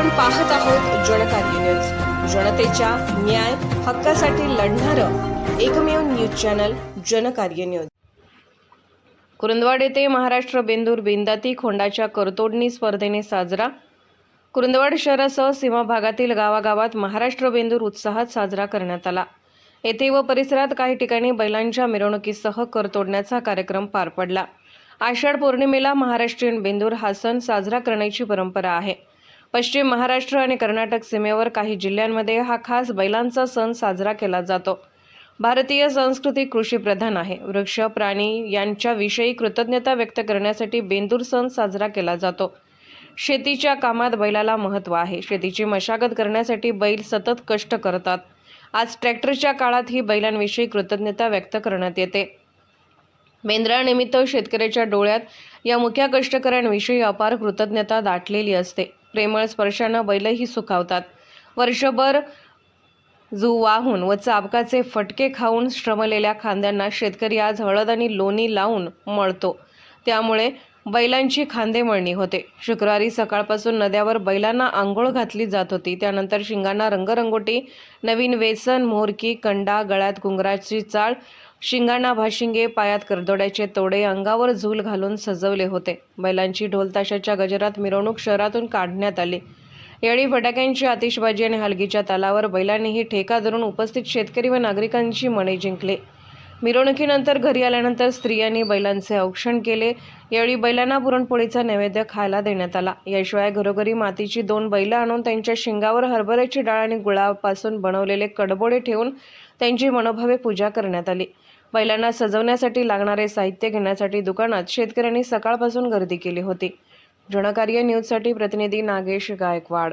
आपण पाहत आहोत जनकार्य न्यूज. जनतेच्या न्याय हक्कासाठी लढणारं एकमेव news channel Janakarya news. Kurundwad येथे महाराष्ट्र बेंदूर बिंदाती खोंडाच्या करतोडणी स्पर्धेने साजरा. कुरुंदवाड शहरासह सीमा भागातील गावागावात महाराष्ट्र बेंदूर उत्साहात साजरा करण्यात आला. येथे व परिसरात काही ठिकाणी बैलांच्या मिरवणुकीसह कर तोडण्याचा कार्यक्रम पार पडला. आषाढ पौर्णिमेला महाराष्ट्रीयन बेंदूर हा सण साजरा करण्याची परंपरा आहे. पश्चिम महाराष्ट्र आणि कर्नाटक सीमेवर काही जिल्ह्यांमध्ये हा खास बैलांचा सण साजरा केला जातो. भारतीय संस्कृती कृषीप्रधान आहे. वृक्ष प्राणी यांच्याविषयी कृतज्ञता व्यक्त करण्यासाठी बेंदूर सण साजरा केला जातो. शेतीच्या कामात बैलाला महत्त्व आहे. शेतीची मशागत करण्यासाठी बैल सतत कष्ट करतात. आज ट्रॅक्टरच्या काळात ही बैलांविषयी कृतज्ञता व्यक्त करण्यात येते. बेंद्रानिमित्त शेतकऱ्याच्या डोळ्यात या मुख्या कष्टकऱ्यांविषयी अपार कृतज्ञता दाटलेली असते. प्रेमळ स्पर्शानं बैलही सुखावतात. वर्षभर जू वाहून व चाबकाचे फटके खाऊन श्रमलेल्या खांद्यांना शेतकरी आज हळद आणि लोणी लावून मळतो. त्यामुळे बैलांची खांदेमळणी होते. शुक्रवारी सकाळपासून नद्यावर बैलांना आंघोळ घातली जात होती. त्यानंतर शिंगांना रंगरंगोटी नवीन वेसन मोरकी कंडा गळ्यात घुंगराची चाळ शिंगांना भाशिंगे पायात करदोड्याचे तोडे अंगावर झूल घालून सजवले होते. बैलांची ढोलताशाच्या गजरात मिरवणूक शहरातून काढण्यात आली. यावेळी फटाक्यांची आतिषबाजी आणि हलगीच्या तालावर बैलांनीही ठेका धरून उपस्थित शेतकरी व नागरिकांची मने जिंकले. मिरवणुकीनंतर घरी आल्यानंतर स्त्रियांनी बैलांचे औक्षण केले. यावेळी बैलांना पुरणपोळीचा नैवेद्य खायला देण्यात आला. याशिवाय घरोघरी मातीची दोन बैलं आणून त्यांच्या शिंगावर हरभऱ्याची डाळ आणि गुळापासून बनवलेले कडबोडे ठेवून त्यांची मनोभावे पूजा करण्यात आली. बैलांना सजवण्यासाठी लागणारे साहित्य घेण्यासाठी दुकानात शेतकऱ्यांनी सकाळपासून गर्दी केली होती. जनकार्य न्यूजसाठी प्रतिनिधी नागेश गायकवाड.